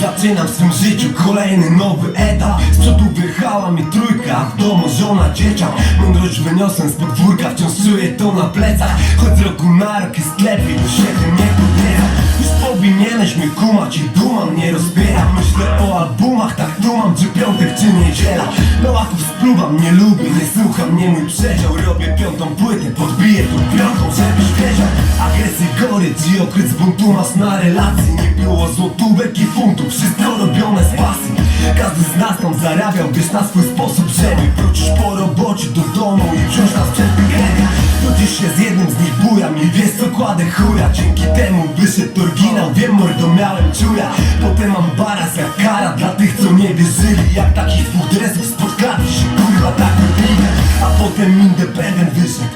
zaczynam w swym życiu kolejny nowy etap. Z przodu wyjechała mi trójka, w domu żona, dzieciak. Mądrość wyniosłem z podwórka, wciąż czuję to na plecach. Choć z roku na rok jest lepiej, bo świetnie nie podbiera Już powinieneś mnie kumać i duma mnie rozbiera. Myślę o albumach, tak dumam, czy piątek czy niedziela. No łaków spluwam, nie lubię, nie słucham, nie mój przedział. Robię piątą płytę, podbiję tą piątą, i okryt buntu masz na relacji. Nie było złotówek i funtów, wszystko robione z pasji. Każdy z nas tam zarabiał, wiesz na swój sposób Żeby wrócić po robocie do domu i wziąć nas Do dziś się z jednym z nich bujam i wiesz co kładę chuja Dzięki temu wyszedł oryginał, wiem mordo miałem czuja. Potem mam baraz jak kara dla tych co nie wierzyli. Jak takich dwóch dresów spotkali się kurwa tak wybiegę A potem independent wyszedł,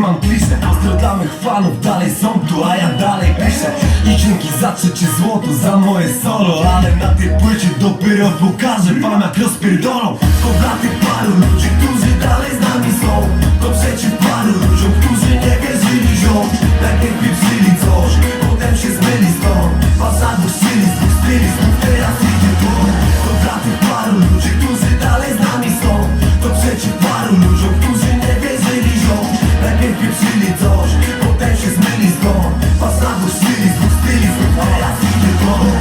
mam kliszę Pozdro dla mych fanów, dalej są tu, a ja dalej piszę. I dzięki za trzecie złoto, za moje solo Ale na tej płycie dopiero pokażę wam jak rozpierdolą. To dla tych paru ludzi, Тільки всі літа